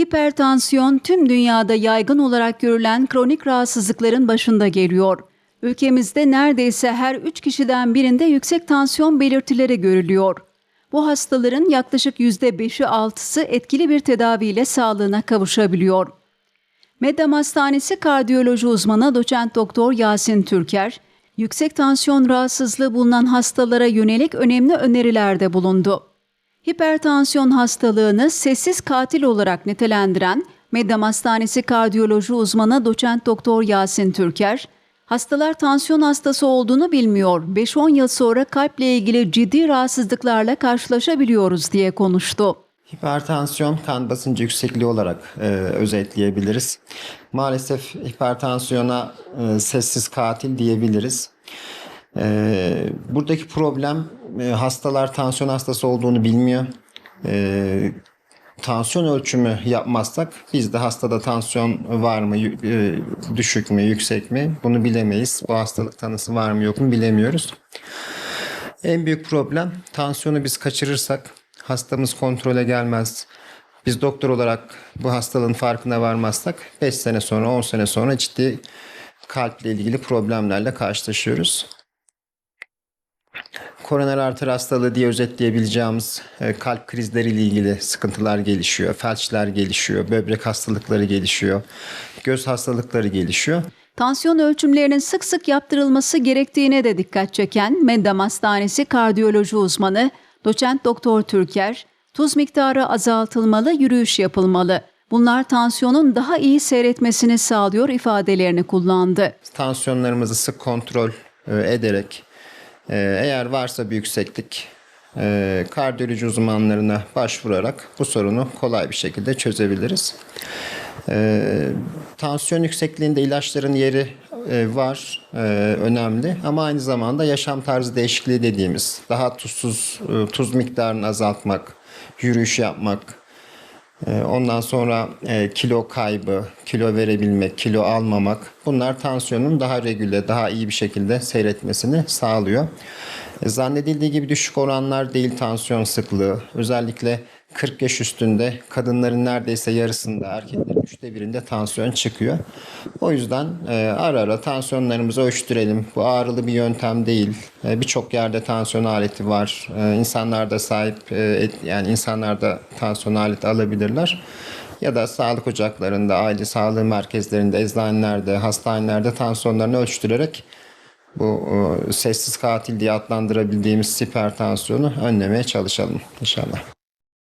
Hipertansiyon tüm dünyada yaygın olarak görülen kronik rahatsızlıkların başında geliyor. Ülkemizde neredeyse her 3 kişiden birinde yüksek tansiyon belirtileri görülüyor. Bu hastaların yaklaşık %5'i 6'sı etkili bir tedaviyle sağlığına kavuşabiliyor. Meddam Hastanesi kardiyoloji uzmanı doçent doktor Yasin Türker, yüksek tansiyon rahatsızlığı bulunan hastalara yönelik önemli önerilerde bulundu. Hipertansiyon hastalığını sessiz katil olarak nitelendiren Meddam Hastanesi kardiyoloji uzmanı doçent doktor Yasin Türker, hastalar tansiyon hastası olduğunu bilmiyor, 5-10 yıl sonra kalple ilgili ciddi rahatsızlıklarla karşılaşabiliyoruz diye konuştu. Hipertansiyon kan basıncı yüksekliği olarak e, özetleyebiliriz. Maalesef hipertansiyona e, sessiz katil diyebiliriz. E, buradaki problem hastalar tansiyon hastası olduğunu bilmiyor. E, tansiyon ölçümü yapmazsak biz de hastada tansiyon var mı, e, düşük mü, yüksek mi bunu bilemeyiz. Bu hastalık tanısı var mı yok mu bilemiyoruz. En büyük problem tansiyonu biz kaçırırsak hastamız kontrole gelmez. Biz doktor olarak bu hastalığın farkına varmazsak 5 sene sonra 10 sene sonra ciddi kalple ilgili problemlerle karşılaşıyoruz. Koroner arter hastalığı diye özetleyebileceğimiz e, kalp krizleriyle ilgili sıkıntılar gelişiyor, felçler gelişiyor, böbrek hastalıkları gelişiyor, göz hastalıkları gelişiyor. Tansiyon ölçümlerinin sık sık yaptırılması gerektiğine de dikkat çeken Meddam Hastanesi kardiyoloji uzmanı doçent doktor Türker, tuz miktarı azaltılmalı, yürüyüş yapılmalı. Bunlar tansiyonun daha iyi seyretmesini sağlıyor ifadelerini kullandı. tansiyonlarımızı sık kontrol e, ederek eğer varsa bir yükseklik e, kardiyoloji uzmanlarına başvurarak bu sorunu kolay bir şekilde çözebiliriz. E, tansiyon yüksekliğinde ilaçların yeri e, var, e, önemli ama aynı zamanda yaşam tarzı değişikliği dediğimiz daha tuzsuz tuz miktarını azaltmak, yürüyüş yapmak, ee, Ondan sonra e, kilo kaybı, kilo verebilmek, kilo almamak bunlar tansiyonun daha regüle, daha iyi bir şekilde seyretmesini sağlıyor. E, Zannedildiği gibi düşük oranlar değil tansiyon sıklığı. Özellikle 40 yaş üstünde kadınların neredeyse yarısında, erkeklerin üçte birinde tansiyon çıkıyor. O yüzden e, ara ara tansiyonlarımızı ölçtürelim. Bu ağrılı bir yöntem değil. E, Birçok yerde tansiyon aleti var. E, İnsanlar da sahip, e, et- yani insanlar da tansiyon aleti alabilirler. Ya da sağlık ocaklarında, aile sağlığı merkezlerinde, eczanelerde, hastanelerde tansiyonlarını ölçtürerek bu e, sessiz katil diye adlandırabildiğimiz hipertansiyonu önlemeye çalışalım inşallah.